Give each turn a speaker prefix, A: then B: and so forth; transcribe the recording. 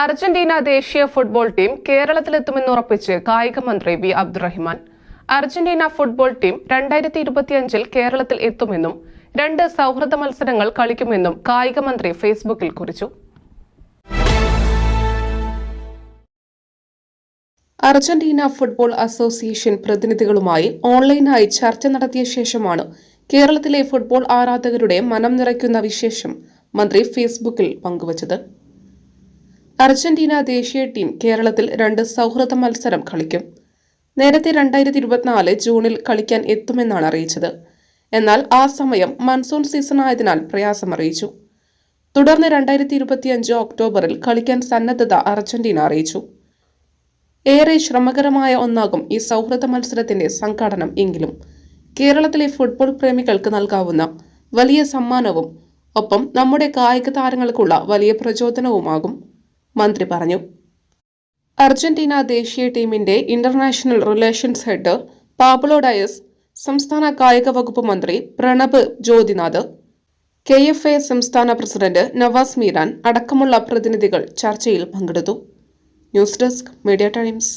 A: Argentina ദേശീയ football team കേരളത്തിലെത്തുമെന്ന് ഉറപ്പിച്ച് കായിക മന്ത്രി V Abdurahiman. Argentina football team രണ്ടായിരത്തി ഇരുപത്തിയഞ്ചിൽ കേരളത്തിൽ എത്തുമെന്നും രണ്ട് സൗഹൃദ മത്സരങ്ങൾ കളിക്കുമെന്നും കായിക മന്ത്രി ഫേസ്ബുക്കിൽ കുറിച്ചു. അർജന്റീന ഫുട്ബോൾ അസോസിയേഷൻ പ്രതിനിധികളുമായി ഓൺലൈനായി ചർച്ച നടത്തിയ ശേഷമാണ് കേരളത്തിലെ ഫുട്ബോൾ ആരാധകരുടെ മനം നിറയ്ക്കുന്ന വിശേഷം മന്ത്രി ഫേസ്ബുക്കിൽ പങ്കുവച്ചത്. അർജന്റീന ദേശീയ ടീം കേരളത്തിൽ രണ്ട് സൗഹൃദ മത്സരം കളിക്കും. നേരത്തെ രണ്ടായിരത്തി ഇരുപത്തിനാല് ജൂണിൽ കളിക്കാൻ എത്തുമെന്നാണ് അറിയിച്ചത്. എന്നാൽ ആ സമയം മൺസൂൺ സീസൺ ആയതിനാൽ പ്രയാസം അറിയിച്ചു. തുടർന്ന് രണ്ടായിരത്തി ഇരുപത്തിയഞ്ച് ഒക്ടോബറിൽ കളിക്കാൻ സന്നദ്ധത അർജന്റീന അറിയിച്ചു. ഏറെ ശ്രമകരമായ ഒന്നാകും ഈ സൗഹൃദ മത്സരത്തിന്റെ സംഘാടനം എങ്കിലും. കേരളത്തിലെ ഫുട്ബോൾ പ്രേമികൾക്ക് നൽകാവുന്ന വലിയ സമ്മാനവും ഒപ്പം നമ്മുടെ കായിക താരങ്ങൾക്കുള്ള വലിയ പ്രചോദനവുമാകും. മന്ത്രി പറഞ്ഞു. അർജന്റീന ദേശീയ ടീമിന്റെ international relations head Pablo Diaz സംസ്ഥാന കായിക വകുപ്പ് മന്ത്രി Pranab Jyothinath K F A സംസ്ഥാന പ്രസിഡന്റ് നവാസ് മീരാൻ അടക്കമുള്ള പ്രതിനിധികൾ ചർച്ചയിൽ പങ്കെടുത്തു. News desk media times.